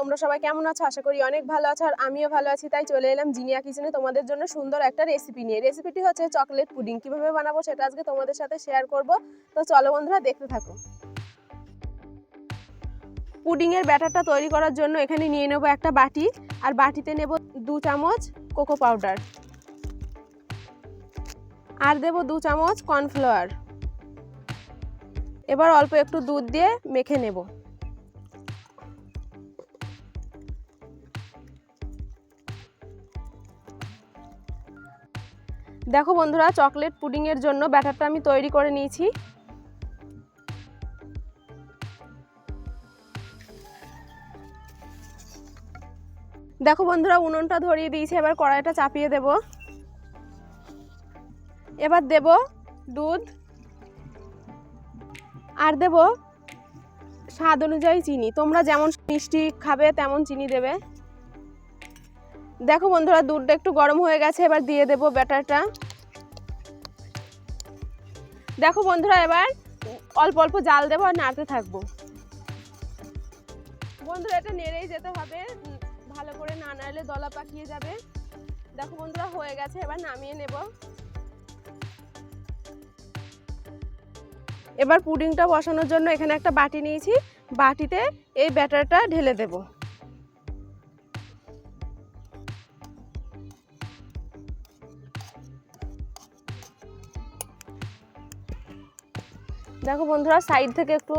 তোমরা সবাই কেমন আছো? আশা করি অনেক ভালো আছো আর আমিও ভালো আছি। তাই চলে এলাম জিনিয়া কিচেনে তোমাদের জন্য সুন্দর একটা রেসিপি নিয়ে। রেসিপিটি হচ্ছে চকলেট পুডিং কীভাবে বানাবো সেটা আজকে তোমাদের সাথে শেয়ার করব। তো চলো বন্ধুরা, দেখতে থাকো। পুডিংয়ের ব্যাটারটা তৈরি করার জন্য এখানে নিয়ে নেব একটা বাটি। আর বাটিতে নেব দু চামচ কোকো পাউডার আর দেব দু চামচ কর্নফ্লাওয়ার এবার অল্প একটু দুধ দিয়ে মেখে নেব। দেখো বন্ধুরা চকলেট পুডিংয়ের জন্য ব্যাটারটা আমি তৈরি করে নিয়েছি। দেখো বন্ধুরা, উনুনটা ধরিয়ে দিয়েছি, এবার কড়াইটা চাপিয়ে দেব। এবার দেব দুধ। আর দেব স্বাদ অনুযায়ী চিনি। তোমরা যেমন মিষ্টি খাবে, তেমন চিনি দেবে। দেখো বন্ধুরা, দুধটা একটু গরম হয়ে গেছে, এবার দিয়ে দেব ব্যাটারটা দেখো বন্ধুরা, এবার অল্প অল্প জাল দেবো আর নাড়তে থাকব। বন্ধুরা, এটা নেড়েই যেতে হবে। ভালো করে না নাড়লে দলা পাকিয়ে যাবে। দেখো বন্ধুরা, হয়ে গেছে, এবার নামিয়ে নেব। এবার পুডিংটা বসানোর জন্য এখানে একটা বাটি নিয়েছি। বাটিতে এই ব্যাটারটা ঢেলে দেবো। দেখো বন্ধুরা সাইড থেকে একটু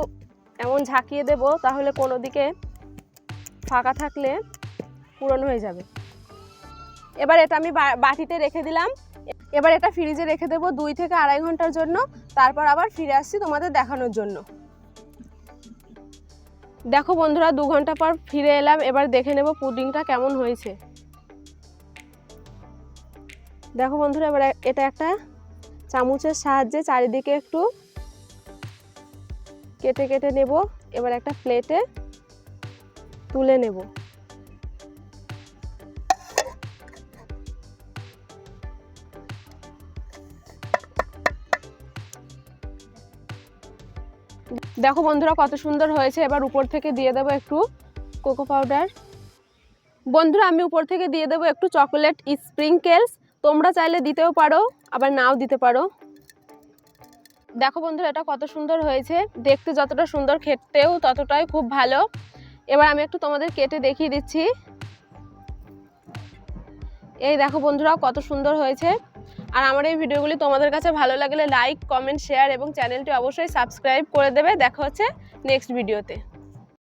এমন ঝাঁকিয়ে দেব, তাহলে কোনো দিকে ফাঁকা থাকলে পূরণ হয়ে যাবে। এবার এটা আমি বাটিতে রেখে দিলাম। এবার এটা ফ্রিজে রেখে দেবো দুই থেকে আড়াই ঘণ্টার জন্য। তারপর আবার ফিরে আসছি তোমাদের দেখানোর জন্য। দেখো বন্ধুরা, দু ঘণ্টা পর ফিরে এলাম। এবার দেখে নেব পুডিংটা কেমন হয়েছে। দেখো বন্ধুরা, এবার এটা একটা চামচের সাহায্যে চারিদিকে একটু কেটে কেটে নেব। এবার একটা প্লেটে তুলে নেব। দেখো বন্ধুরা কত সুন্দর হয়েছে। এবার উপর থেকে দিয়ে দেবো একটু কোকো পাউডার বন্ধুরা, আমি উপর থেকে দিয়ে দেবো একটু চকোলেট স্প্রিংকেলস তোমরা চাইলে দিতেও পারো, আবার নাও দিতে পারো। দেখো বন্ধুরা, এটা কত সুন্দর হয়েছে। দেখতে যতটা সুন্দর, খেতেও ততটাই খুব ভালো। এবার আমি একটু তোমাদের কেটে দেখিয়ে দিচ্ছি। এই দেখো বন্ধুরা, কত সুন্দর হয়েছে। আর আমার এই ভিডিওগুলি তোমাদের কাছে ভালো লাগলে লাইক কমেন্ট শেয়ার এবং চ্যানেলটি অবশ্যই সাবস্ক্রাইব করে দেবে। দেখা হচ্ছে নেক্সট ভিডিওতে